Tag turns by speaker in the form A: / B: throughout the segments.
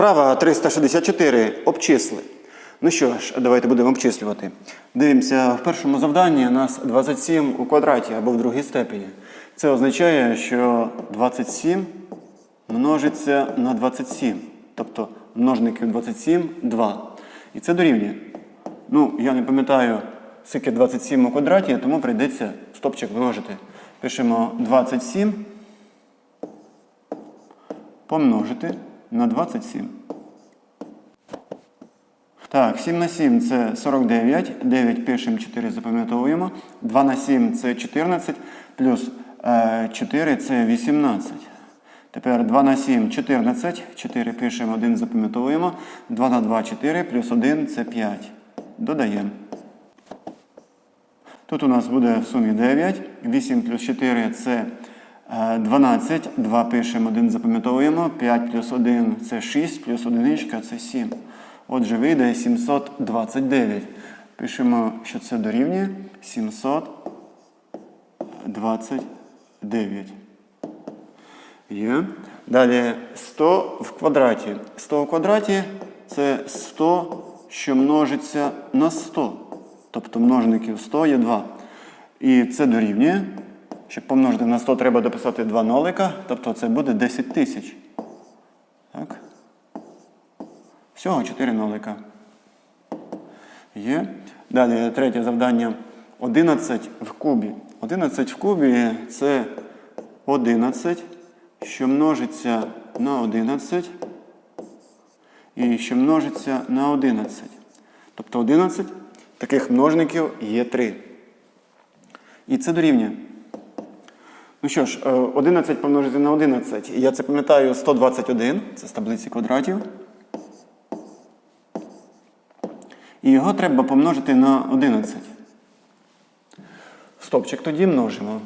A: Вправа 364. Обчисли. Ну що ж, давайте будемо обчислювати. Дивимося, в першому завданні у нас 27 у квадраті або в другій степені. Це означає, що 27 множиться на 27. Тобто множників 27 2. І це дорівнює. Ну, я не пам'ятаю, скільки 27 у квадраті, тому прийдеться стопчик множити. Пишемо 27 помножити на 27. Так, 7 на 7 це 49. 9 пишемо, 4 запам'ятовуємо. 2 на 7 це 14. Плюс е, 4 це 18. Тепер 2 на 7 14. 4 пишемо, 1 запам'ятовуємо. 2 на 2 4, плюс 1 це 5. Додаємо. Тут у нас буде в сумі 9. 8 плюс 4 це е, 12. 2 пишемо, 1 запам'ятовуємо. 5 плюс 1 це 6, плюс 1 це 7. Отже, вийде 729. Пишемо, що це дорівнює 729. Є. Далі 100 в квадраті. 100 в квадраті це 100, що множиться на 100. Тобто множників 100 є 2. І це дорівнює. Щоб помножити на 100, треба дописати 2 нолика. Тобто це буде 10 тисяч. Так. Всього 4 нолика. Є. Далі третє завдання. 11 в кубі. 11 в кубі це 11, що множиться на 11 і що множиться на 11. Тобто 11 таких множників є 3. І це дорівнює. Ну що ж, е, 11 помножити на 11. Я це пам'ятаю 121, це з таблиці квадратів. І його треба помножити на 11. Стопчик тоді множимо.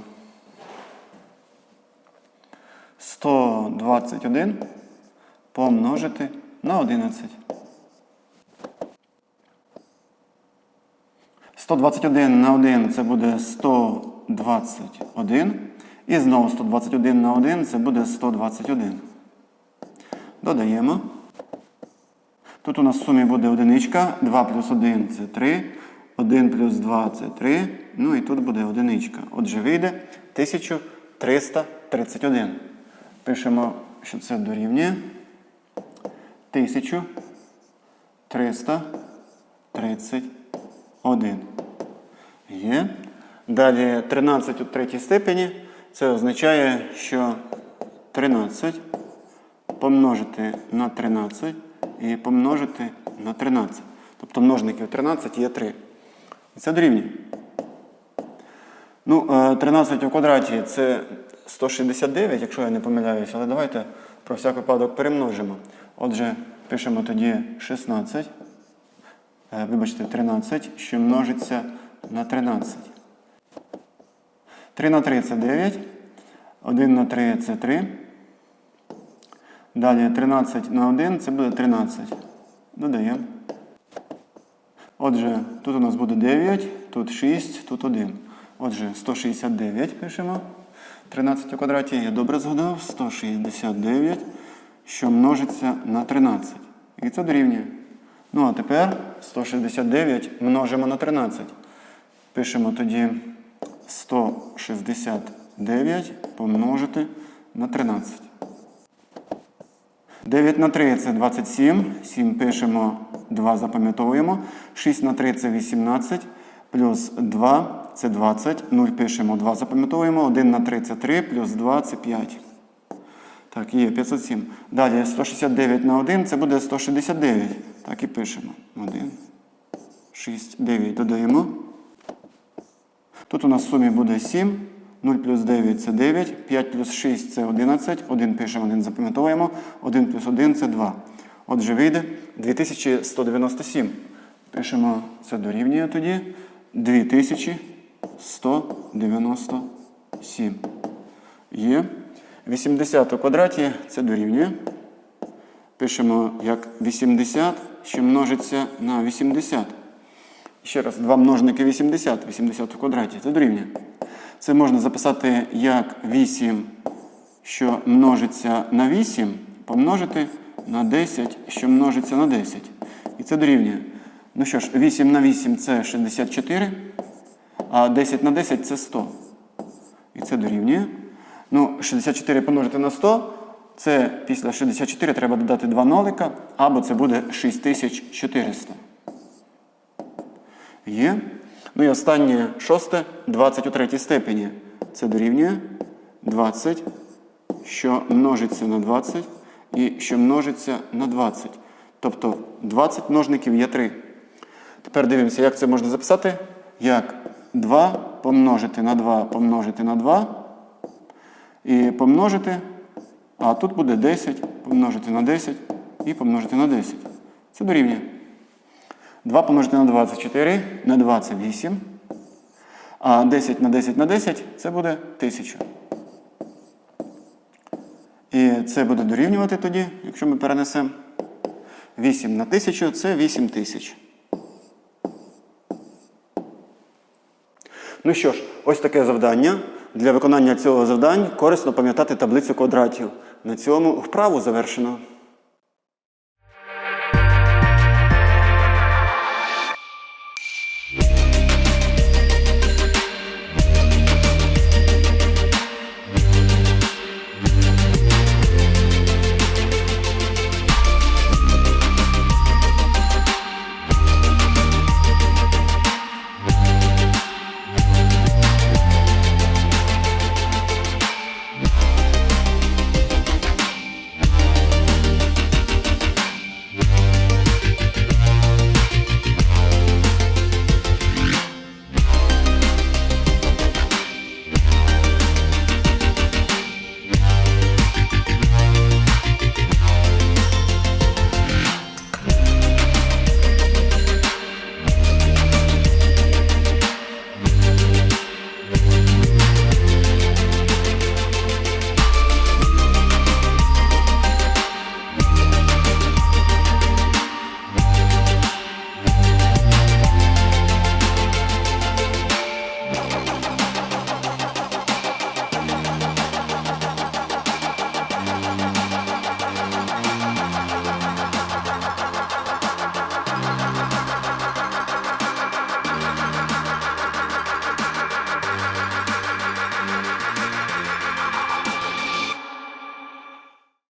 A: 121 помножити на 11. 121 на 1 це буде 121. І знову 121 на 1 це буде 121. Додаємо. Тут у нас в сумі буде одиничка. 2 плюс 1 це 3. 1 плюс 2 це 3. Ну і тут буде одиничка. Отже, вийде 1331. Пишемо, що це дорівнює. 1331. Є. Далі 13 у третій степені. Це означає, що 13 помножити на 13 і помножити на 13. Тобто множників 13 є 3. І це дорівнює. Ну, е, 13 у квадраті це 169, якщо я не помиляюся, але давайте про всяк випадок перемножимо. Отже, пишемо тоді 16, е, вибачте, 13, що множиться на 13. 3 на 3 це 9, 1 на 3 це 3. Далі 13 на 1 це буде 13. Додаємо. Отже, тут у нас буде 9, тут 6, тут 1. Отже, 169 пишемо. 13 у квадраті, я добре згадав. 169, що множиться на 13. І це дорівнює. Ну, а тепер 169 множимо на 13. Пишемо тоді 169 помножити на 13. 9 на 3 це 27. 7 пишемо, 2 запам'ятовуємо. 6 на 3 це 18. Плюс 2 це 20. 0 пишемо, 2 запам'ятовуємо. 1 на 3 це 3, плюс 2 це 5. Так, є 507. Далі 169 на 1 це буде 169. Так і пишемо. 1, 6, 9. Додаємо. Тут у нас в сумі буде 7. 0 плюс 9 це 9, 5 плюс 6 це 11, 1 пишемо, 1 запам'ятовуємо, 1 плюс 1 це 2. Отже, вийде 2197. Пишемо, це дорівнює тоді 2197. Є. 80 у квадраті це дорівнює. Пишемо як 80, що множиться на 80. Ще раз, два множники 80, 80 у квадраті. Це дорівнює. Це можна записати як 8, що множиться на 8, помножити на 10, що множиться на 10. І це дорівнює. Ну що ж, 8 на 8 це 64, а 10 на 10 це 100. І це дорівнює. Ну, 64 помножити на 100, це після 64 треба додати 2 нолика, або це буде 6400. Є. Ну і останнє шосте 20 у третій степені. Це дорівнює 20, що множиться на 20, і що множиться на 20. Тобто 20 множників є 3. Тепер дивимося, як це можна записати. Як 2 помножити на 2 помножити на 2. І помножити. А тут буде 10 помножити на 10 і помножити на 10. Це дорівнює. 2 помножити на 24 на 2 це 8. А 10 на 10 на 10 це буде 1000. І це буде дорівнювати тоді, якщо ми перенесемо. 8 на 1000 це 8000. Ну що ж, ось таке завдання. Для виконання цього завдань корисно пам'ятати таблицю квадратів. На цьому вправу завершено.